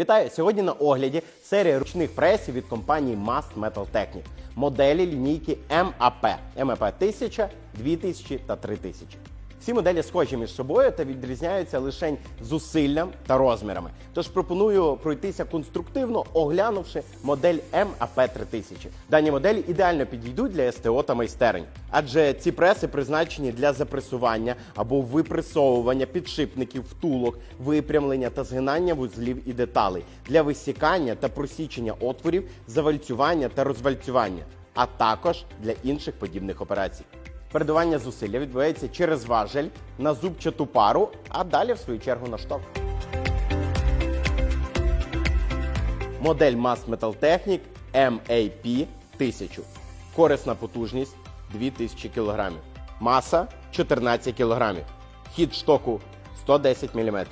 Вітаю! Сьогодні на огляді серія ручних пресів від компанії Mast Metal Technic. Моделі лінійки MAP. MAP 1000, 2000 та 3000. Всі моделі схожі між собою та відрізняються лише зусиллям та розмірами. Тож пропоную пройтися конструктивно, оглянувши модель MAP 3000. Дані моделі ідеально підійдуть для СТО та майстерень, адже ці преси призначені для запресування або випресовування підшипників, втулок, випрямлення та згинання вузлів і деталей для висікання та просічення отворів, завальцювання та розвальцювання, а також для інших подібних операцій. Передавання зусилля відбувається через важель на зубчату пару, а далі, в свою чергу, на шток. Модель Mass Metal Technic MAP 1000. Корисна потужність 2000 кг. Маса 14 кг. Хід штоку 110 мм.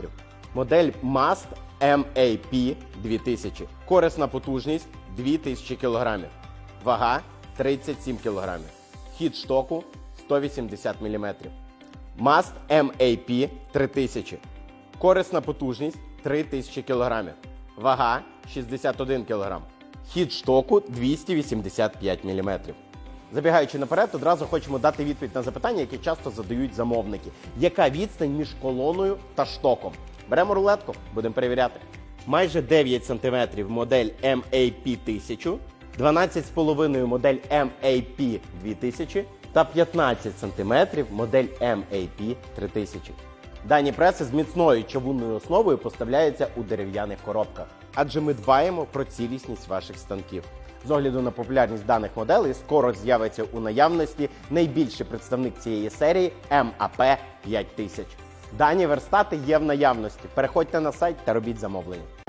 Модель Mast MAP 2000. Корисна потужність 2000 кг. Вага 37 кг. Хід штоку 180 мм. Mast MAP 3000. Корисна потужність 3000 кг. Вага 61 кг. Хід штоку 285 мм. Забігаючи наперед, одразу хочемо дати відповідь на запитання, які часто задають замовники. Яка відстань між колоною та штоком? Беремо рулетку, будемо перевіряти. Майже 9 см модель MAP 1000, 12,5 модель MAP 2000 та 15 см модель MAP 3000. Дані преси з міцною чавунною основою поставляються у дерев'яних коробках, адже ми дбаємо про цілісність ваших станків. З огляду на популярність даних моделей скоро з'явиться у наявності найбільший представник цієї серії MAP 5000. Дані верстати є в наявності. Переходьте на сайт та робіть замовлення.